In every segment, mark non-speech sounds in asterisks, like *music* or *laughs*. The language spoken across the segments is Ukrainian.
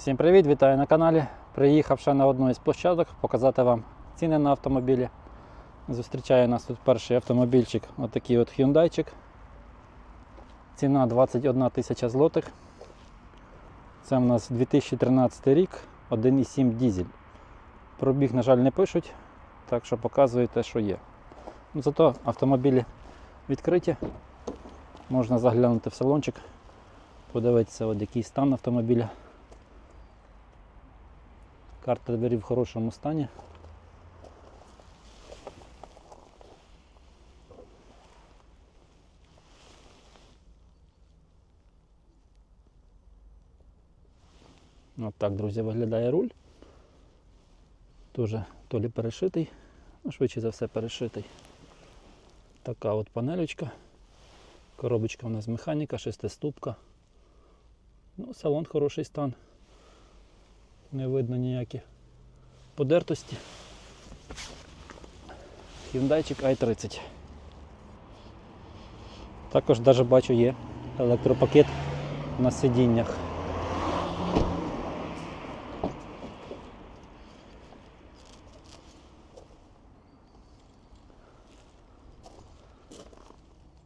Всім привіт, вітаю на каналі. Приїхав ще на одну із площадок показати вам ціни на автомобілі. Зустрічає нас тут перший автомобільчик, отакий от Hyundaiчик. Ціна 21 тисяча злотих. Це в нас 2013 рік, 1,7 дізель. Пробіг, на жаль, не пишуть, так що показую те, що є. Ну, Зато автомобілі відкриті. Можна заглянути в салончик, подивитися, от який стан автомобіля. Карта дверей в хорошому стані. От так, друзі, виглядає руль. Тоже то лі перешитий, ну, швидше за все перешитий. Така от панелечка. Коробочка у нас механіка, шестиступка. Ну, салон хороший стан. Не видно ніяких подертості. Hyundai i30. Також навіть бачу є електропакет на сидіннях.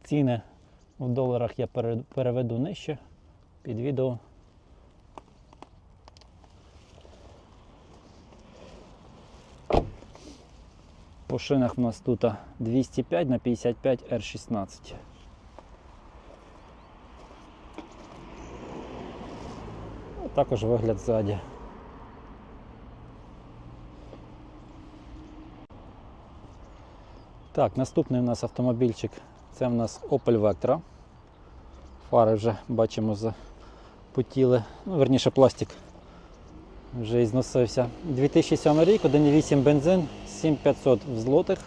Ціни в доларах я переведу нижче під відео. По шинах в нас тут 205 на 55 R16. Ну, Також вигляд ззаді. Так, наступний у нас автомобільчик. Це в нас Opel Vectra. Фари вже бачимо запотіли. Ну, верніше пластик вже і зносився. 2007 рік, 1,8 бензин, 7500 в злотих.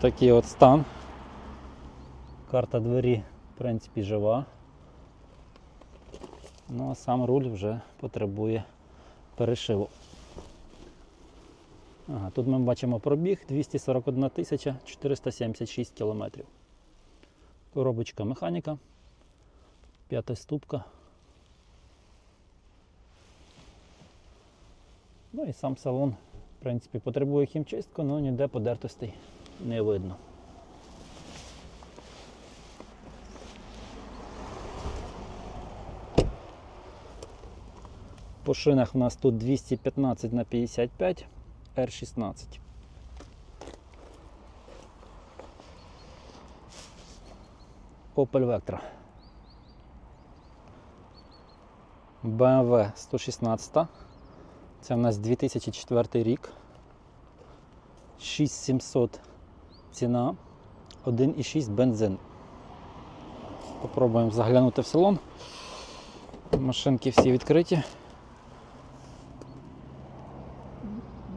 Такий от стан. Карта двері, в принципі, жива. Ну а сам руль вже потребує перешиву. Ага, тут ми бачимо пробіг 241 тисяча 476 кілометрів. Коробочка механіка, п'ята ступка. Ну і сам салон, в принципі, потребує хімчистку, але ніде подертостей не видно. По шинах у нас тут 215 на 55 R16. Opel Vectra. BMW 116. Це в нас 2004 рік. 6700 ціна. 1,6 бензин. Попробуємо заглянути в салон. Машинки всі відкриті.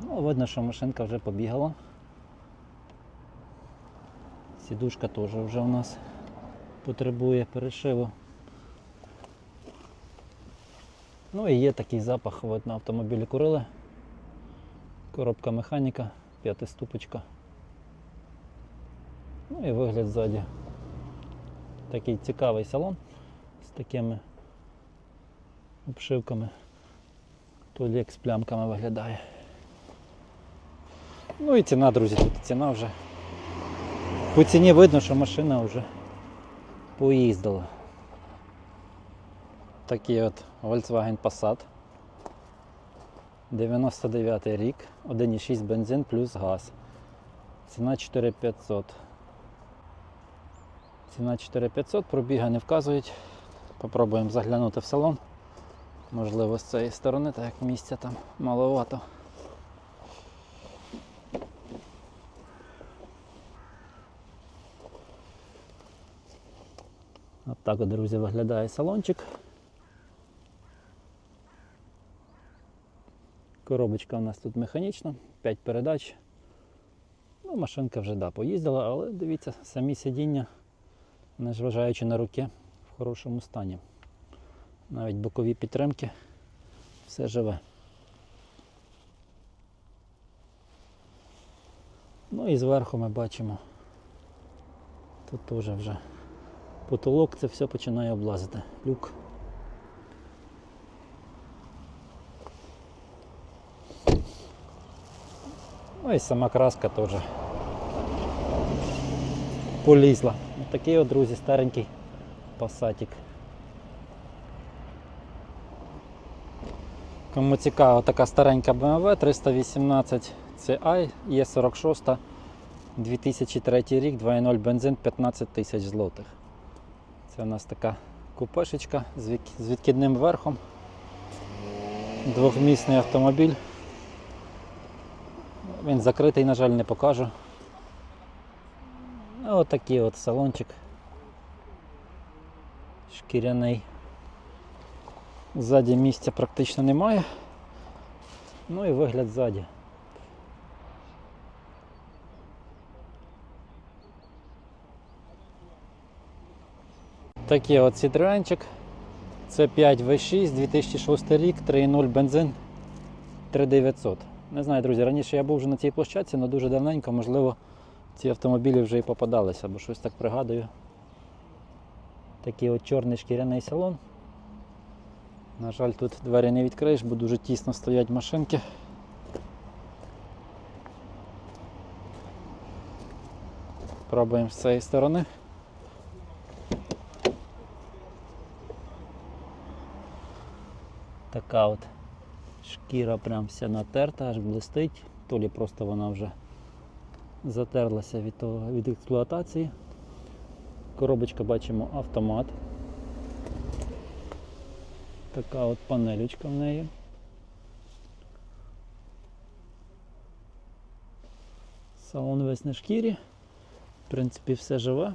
Ну, видно, що машинка вже побігала. Сідушка теж вже у нас потребує перешиву. Ну і є такий запах от на автомобілі курили. Коробка механіка, п'ятиступочка. Ну і вигляд ззаді. Такий цікавий салон з такими обшивками. Толі як з плямками виглядає. Ну і ціна, друзі, тут ціна вже. По ціні видно, що машина вже поїздила. Такий от Volkswagen Passat. 99 рік, 1,6 бензин плюс газ. Ціна 4500. Ціна 4500, пробіга не вказують. Попробуємо заглянути в салон. Можливо, з цієї сторони, так як місця там маловато. От так, от, друзі, виглядає салончик. Коробочка у нас тут механічна, 5 передач. Ну, машинка вже да, поїздила, але дивіться, самі сидіння, незважаючи на руки, в хорошому стані. Навіть бокові підтримки, все живе. Ну і зверху ми бачимо Тут теж вже потолок, це все починає облазити. Люк. Ну і сама краска теж полізла. Ось такий от, друзі, старенький пасатик. Кому цікаво, така старенька BMW 318 CI, Е46, 2003 рік, 2.0 бензин 15 тисяч злотих. Це у нас така купешечка з відкидним верхом. Двохмісний автомобіль. Він закритий, на жаль, не покажу. Ну, Отакий от салончик. Шкіряний. Ззаді місця практично немає. Ну і вигляд ззаді. Такий от Citroenчик. Це 5 V6, 2006 рік, 3.0 бензин 3900. Не знаю, друзі, раніше я був вже на цій площадці, але дуже давненько, можливо, ці автомобілі вже і попадалися, бо щось так пригадую. Такий от чорний шкіряний салон. На жаль, тут двері не відкриєш, бо дуже тісно стоять машинки. Пробуємо з цієї сторони. Така от шкіра прям вся натерта, аж блистить. То лі просто вона вже затерлася від, того, від експлуатації. Коробочка бачимо автомат. Така от панелечка в неї. Салон весь на шкірі. В принципі, все живе.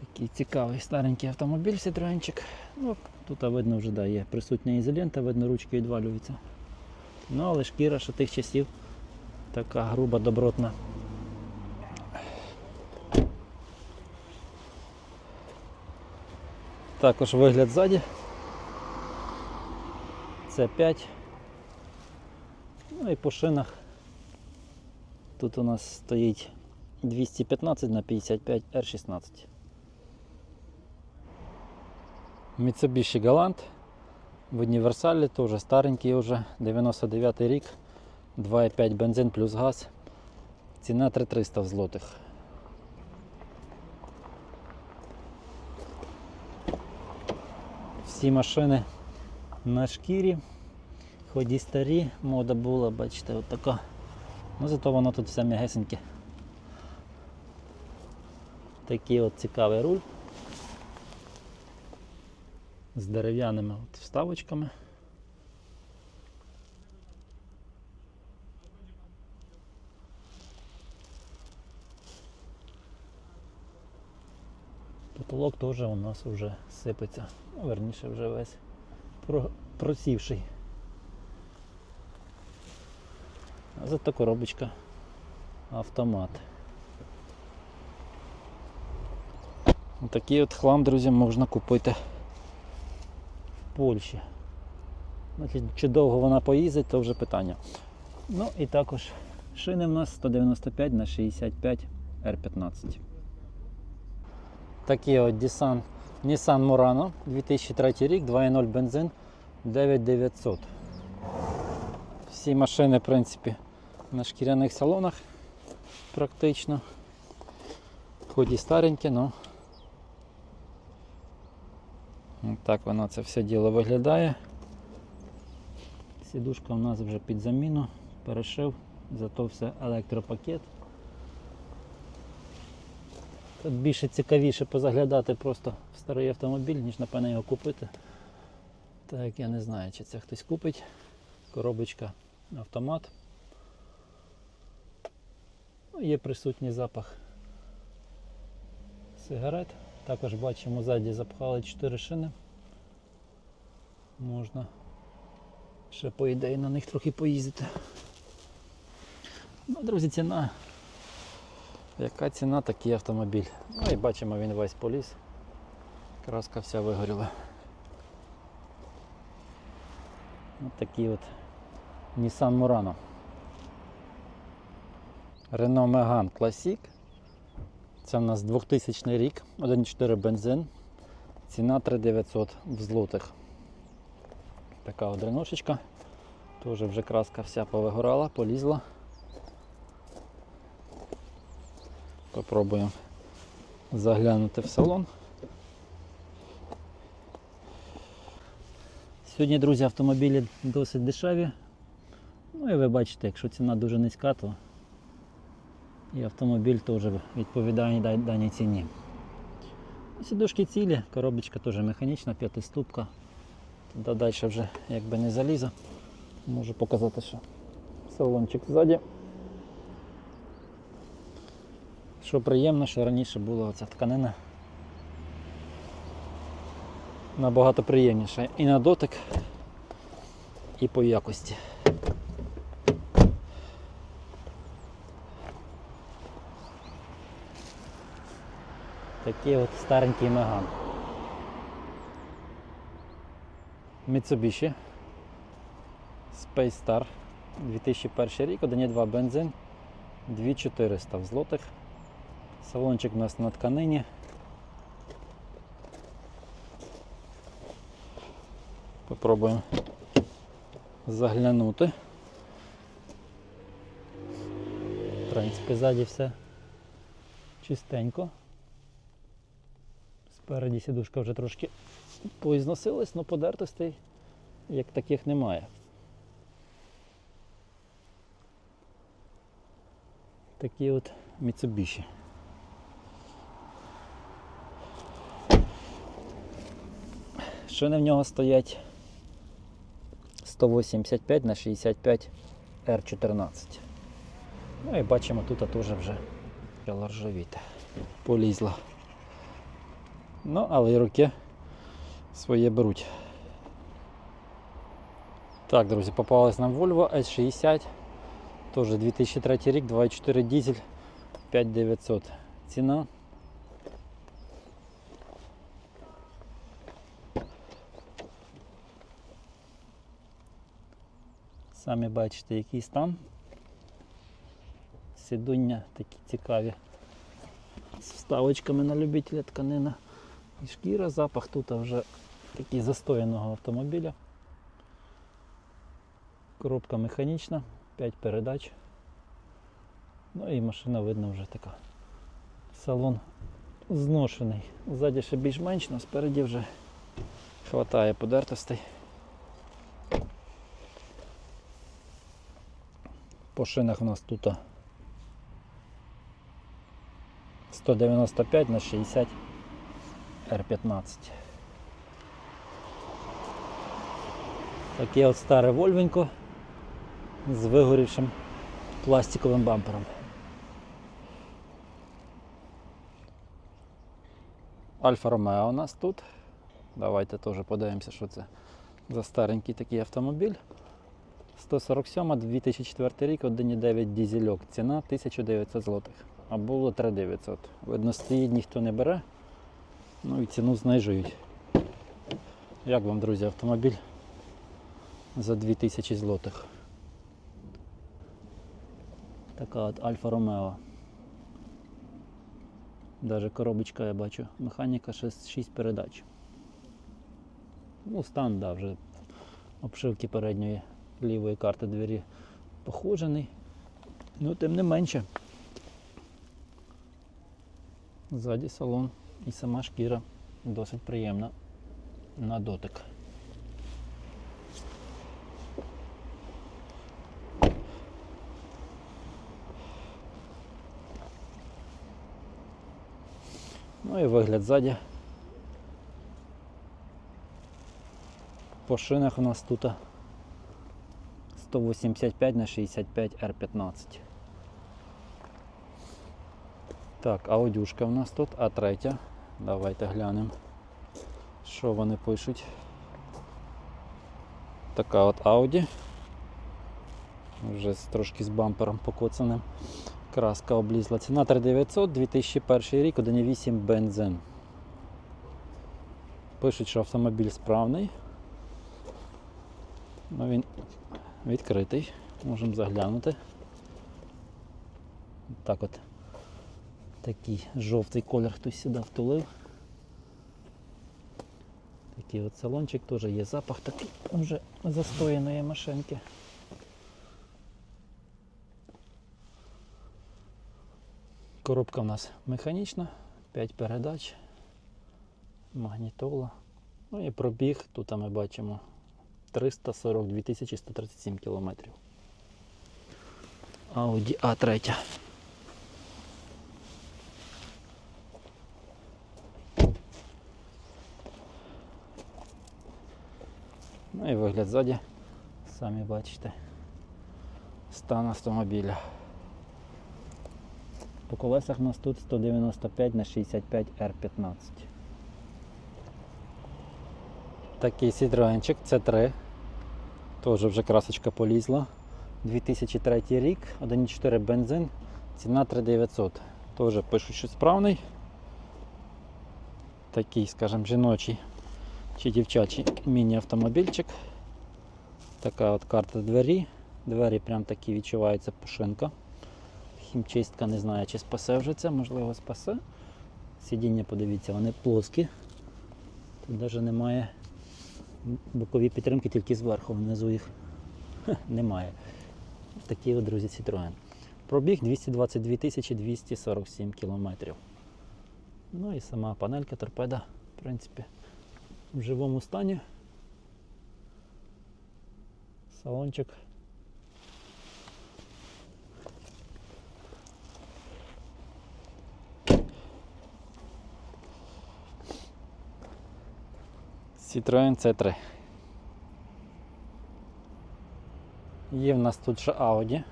Такий цікавий старенький автомобіль Citroenчик. Ну, тут видно вже да, є присутня ізолента, видно ручки відвалюються. Ну, але шкіра ще тих часів така груба, добротна. Також вигляд ззаді. Це 5. Ну і по шинах. Тут у нас стоїть 215 на 55 R16. Mitsubishi Galant в універсалі, теж старенький вже, 99 рік, 2,5 бензин плюс газ. Ціна 3300 злотих. Всі машини на шкірі, ході старі, мода була, бачите, от така. Ну зато воно тут все м'ягесеньке. Такий от цікавий руль з дерев'яними от вставочками. Потолок теж у нас вже сипеться, ну, верніше вже весь про- просівший. А зато коробочка автомат. Такий от хлам, друзі, можна купити Польщі. Чи довго вона поїздить, то вже питання. Ну і також шини в нас 195 на 65 R15. Такий от Nissan, Nissan Murano 2003 рік, 2.0 бензин 9900. Всі машини, в принципі, на шкіряних салонах практично. Хоч і старенькі, але так воно це все діло виглядає. Сідушка у нас вже під заміну, перешив, зато все електропакет. Тут більше цікавіше позаглядати просто в старий автомобіль, ніж напевно його купити. Так, я не знаю, чи це хтось купить. Коробочка автомат. Ну, Є присутній запах сигарет. Також бачимо ззаді запхали 4 шини. Можна ще по ідеї на них трохи поїздити. Ну, друзі, ціна. Яка ціна такий автомобіль? Ну і бачимо він весь поліз. Краска вся вигоріла. Ось такий от Nissan Murano. Renault Megane Classic Це в нас 2000 рік, 1,4 бензин. Ціна 3900 в злотих. Така от реношечка. Теж вже краска вся повигорала, полізла. Попробуємо заглянути в салон. Сьогодні, друзі, автомобілі досить дешеві. Ну і ви бачите, якщо ціна дуже низька, то і автомобіль теж відповідає даній ціні. Сідушки цілі, коробочка теж механічна, п'ятиступка. Туди далі вже якби не залізо. Можу показати, що салончик ззаді. Що приємно, що раніше була оця тканина набагато приємніша і на дотик, і по якості. Такий от старенький меган. Mitsubishi Space Star 2001 рік, 1,2 бензин, 2400 в злотих. Салончик у нас на тканині. Попробуємо заглянути. В принципі, ззаді все чистенько. Спереді сідушка вже трошки поізносилась, але подертостей як таких немає. Такі от Mitsubishi. Шини в нього стоять 185 на 65 R14. Ну і бачимо, тут теж вже ржавіти. Полізла. Ну, але і руки своє беруть. Так, друзі, попалась нам Volvo S60. Теж 2003 рік, 2.4 дизель, 5900. Ціна. Самі бачите, який стан. Сідуння такі цікаві. З вставочками на любителя тканина. І шкіра, запах тут вже такий застояного автомобіля. Коробка механічна, 5 передач. Ну і машина видно вже така. Салон зношений. Ззаді ще більш-менш, але спереді вже хватає подертостей. По шинах у нас тут 195 на 60 R15. Таке от старе Вольвенько з вигорівшим пластиковим бампером. Альфа Ромео у нас тут. Давайте теж подивимося, що це за старенький такий автомобіль. 147 2004 рік, 1,9 дізельок. Ціна 1900 злотих. А було 3900. Видно, стоїть ніхто не бере. Ну і ціну знижують. Як вам, друзі, автомобіль за 2000 злотих? Така от Альфа Ромео. Даже коробочка я бачу. Механіка 6, 6 передач. Ну, стан, да, вже обшивки передньої лівої карти двері похожений. Ну, тим не менше. Ззаді салон і сама шкіра досить приємна на дотик. Ну і вигляд ззаді. По шинах у нас тут 185 на 65 R15. Так, аудюшка у нас тут, а третя. Давайте глянемо, що вони пишуть. Така от Audi. Вже трошки з бампером покоцаним. Краска облізла. Ціна 3900, 2001 рік, 1,8 бензин. Пишуть, що автомобіль справний. Ну, він відкритий. Можемо заглянути. Так от Такий жовтий колір хтось сюди втулив. Такий от салончик, теж є запах такий вже застояної машинки. Коробка в нас механічна, 5 передач, магнітола. Ну і пробіг, тут ми бачимо 342 137 кілометрів. Audi A3. Ну і вигляд ззаді, самі бачите, стан автомобіля. По колесах у нас тут 195 на 65 R15. Такий Citroenчик C3. Теж вже красочка полізла. 2003 рік, 1,4 бензин, ціна 3900. Теж пишуть, що справний. Такий, скажімо, жіночий чи дівчачий міні-автомобільчик. Така от карта двері. Двері прям такі відчувається пушинка. Хімчистка не знаю, чи спасе вже це, можливо спасе. Сидіння, подивіться, вони плоскі. Тут навіть немає бокові підтримки, тільки зверху, внизу їх *laughs* немає. Такі от, друзі, Citroen. Пробіг 222 247 кілометрів. Ну і сама панелька торпеда, в принципі, в живому стані. Салончик. Citroen C3. Є в нас тут ще Audi.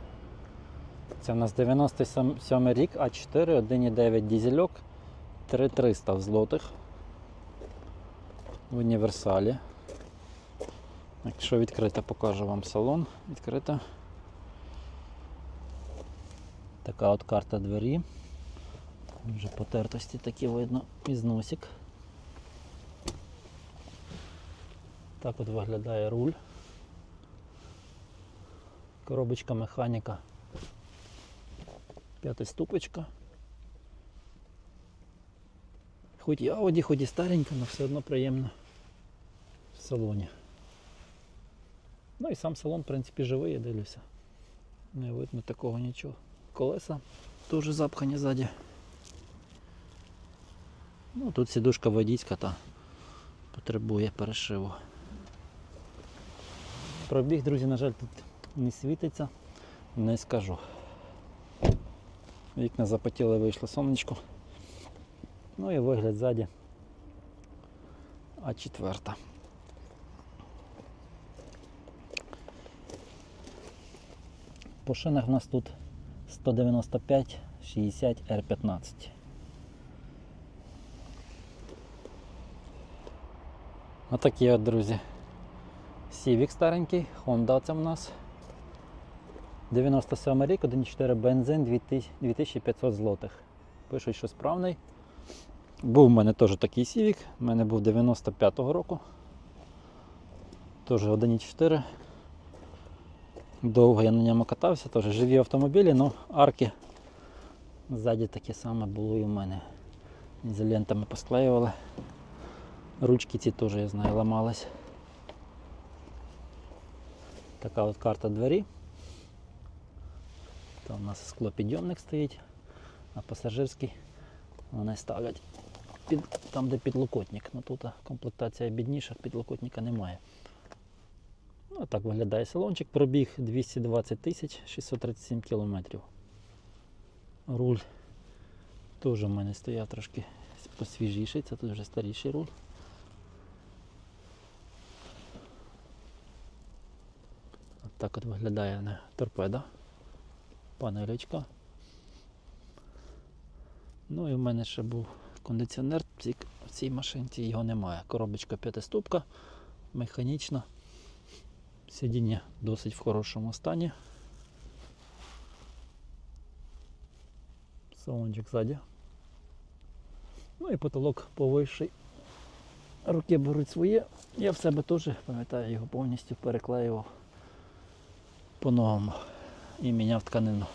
Це в нас 97 рік, А4, 1,9 дізельок, 3300 в злотих. В універсалі. Якщо відкрита, покажу вам салон. Відкрита. Така от карта двері. Вже потертості такі видно із носик. Так от виглядає руль. Коробочка механіка. П'ята ступочка. Хоч і Audi, хоч і старенька, але все одно приємно салоні. Ну і сам салон, в принципі, живий, я дивлюся. Не видно такого нічого. Колеса теж запхані ззаді. Ну, тут сідушка водійська та потребує перешиву. Пробіг, друзі, на жаль, тут не світиться, не скажу. Вікна запотіли, вийшло сонечко. Ну і вигляд ззаді. А четверта. По шинах в нас тут 195 60 R15. Отакі от, друзі. Civic старенький, Honda це в нас. 97 рік, 1,4 бензин, 2500 злотих. Пишуть, що справний. Був в мене теж такий Civic, у мене був 95-го року. Теж 1,4. Довго я на ньому катався, теж живі автомобілі, але арки ззаді таке саме було і в мене. Ізолентами посклеювали. Ручки ці теж, я знаю, ламались. Така от карта двері. Там у нас склопідйомник стоїть, а пасажирський вони ставлять під, там, де підлокотник. Ну тут комплектація бідніша, підлокотника немає. Ну, так виглядає салончик. Пробіг 220 тисяч 637 кілометрів. Руль теж у мене стояв трошки посвіжіший, це тут вже старіший руль. От так от виглядає не, торпеда, панелечка. Ну і в мене ще був кондиціонер в в цій машинці, його немає. Коробочка п'ятиступка, механічна. Сидіння досить в хорошому стані. Салончик ззаді. Ну і потолок повищий. Руки беруть своє. Я в себе теж, пам'ятаю, його повністю переклеював по-новому і міняв тканину.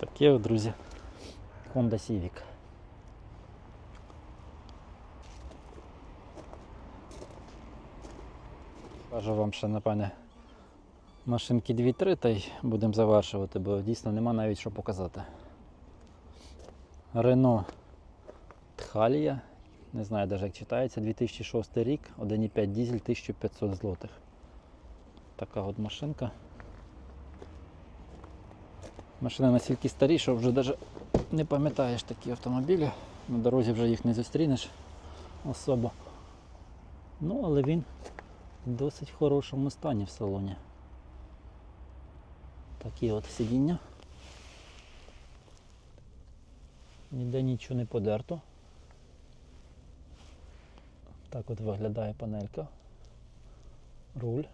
Таке, друзі, Honda Civic. Кажу вам ще, напевне, машинки 2-3 та й будемо завершувати, бо дійсно нема навіть що показати. Рено Тхалія, не знаю навіть як читається, 2006 рік, 1,5 дізель, 1500 злотих. Така от машинка. Машина настільки старі, що вже навіть не пам'ятаєш такі автомобілі. На дорозі вже їх не зустрінеш особо. Ну, але він в досить хорошому стані в салоні. Такі от сидіння. Ніде нічого не подерто. Так от виглядає панелька. Руль.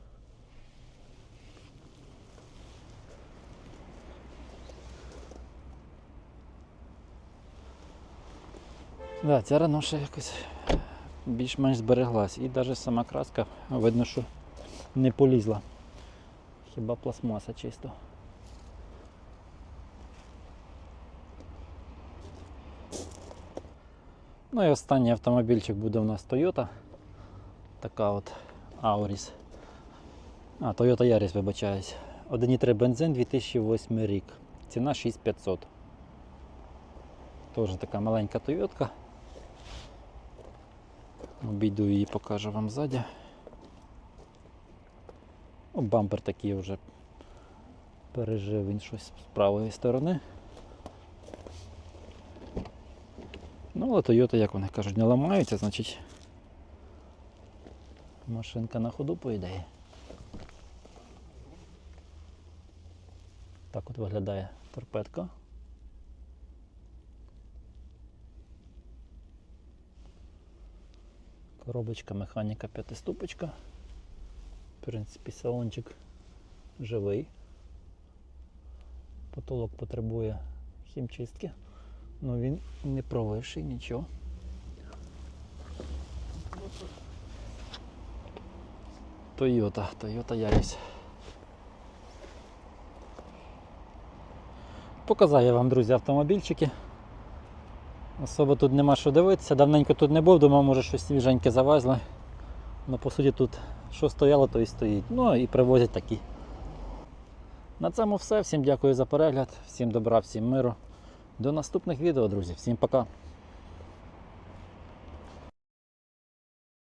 Да, ця рано ще якось більш-менш збереглась. І навіть сама краска видно, що не полізла. Хіба пластмаса чисто. Ну і останній автомобільчик буде у нас Toyota. Така от Auris. А, Toyota Yaris, вибачаюсь. 1,3 бензин 2008 рік. Ціна 6500. Теж така маленька Toyota. Обійду її, покажу вам ззаді. О, бампер такий вже пережив він щось з правої сторони. Ну, але Toyota, як вони кажуть, не ламаються, значить машинка на ходу по ідеї. Так от виглядає торпедка. Коробочка, механіка п'ятиступочка. В принципі, салончик живий. Потолок потребує хімчистки, але він не провисший, нічого. Toyota, Toyota Yaris. Показав я вам, друзі, автомобільчики. Особо тут нема що дивитися, давненько тут не був, думав, може щось свіженьке завезли. Ну, по суті, тут що стояло, то і стоїть. Ну і привозять такі. На цьому все. Всім дякую за перегляд, всім добра, всім миру. До наступних відео, друзі. Всім пока.